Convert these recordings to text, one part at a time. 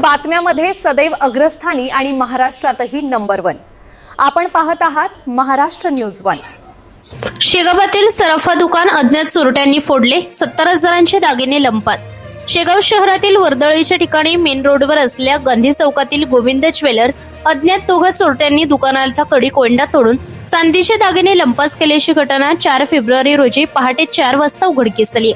बातम्यामध्ये सदैव अग्रस्थानी आणि महाराष्ट्रातही नंबर वन आपण पाहत आहात महाराष्ट्र न्यूज वन शेगावातील सराफा दुकान अज्ञात चोरट्यांनी फोडले सत्तर हजारांचे दागिने लंपास. शेगाव शहरातील वर्दळीच्या ठिकाणी मेन रोडवर असलेल्या गांधी चौकातील गोविंद ज्वेलर्स अज्ञात दोघा चोरट्यांनी दुकानाचा कडी कोंडा तोडून चांदीचे दागिने लंपास केल्याची घटना चार फेब्रुवारी रोजी पहाटे चार वाजता उघडकीस आली.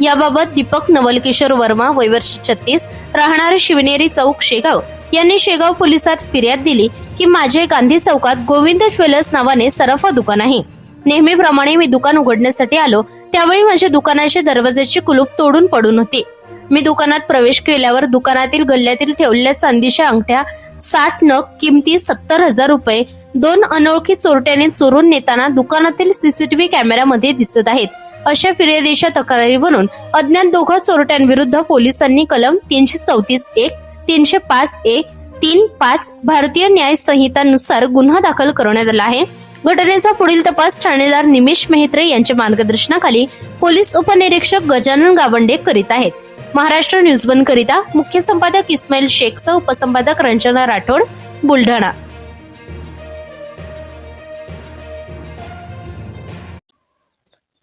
याबाबत दीपक नवलकिशोर वर्मा वयवर्ष छत्तीस राहणारे शिवनेरी चौक शेगाव यांनी शेगाव पोलिसात फिर्याद दिली की माझे गांधी चौकात गोविंद ज्वेलर्स नावाने सराफा दुकान आहे. नेहमीप्रमाणे मी दुकान उघडण्यासाठी आलो त्यावेळी माझ्या दुकानाचे दरवाजाचे कुलूप तोडून पडून होते. मी दुकानात प्रवेश केल्यावर दुकानातील गल्ल्यातील ठेवलेल्या चांदीच्या अंगठ्या साठ नग किमती सत्तर हजार रुपये दोन अनोळखी चोरट्याने चोरून नेताना दुकानातील सीसीटीव्ही कॅमेऱ्यामध्ये दिसत आहेत. अशा फिर्यादीच्या तक्रारीवरून अज्ञात दोघा चोरट्यांविरुद्ध पोलिसांनी कलम तीनशे चौतीस एक तीनशे पाच एक तीन पाच भारतीय न्याय संहितानुसार गुन्हा दाखल करण्यात आला आहे. घटनेचा पुढील तपास ठाणेदार निमेश मेहत्रे यांच्या मार्गदर्शनाखाली पोलीस उपनिरीक्षक गजानन गावंडे करीत आहेत. महाराष्ट्र न्यूज वन करिता मुख्य संपादक इस्माईल शेखसह उपसंपादक रंजना राठोड बुलढाणा.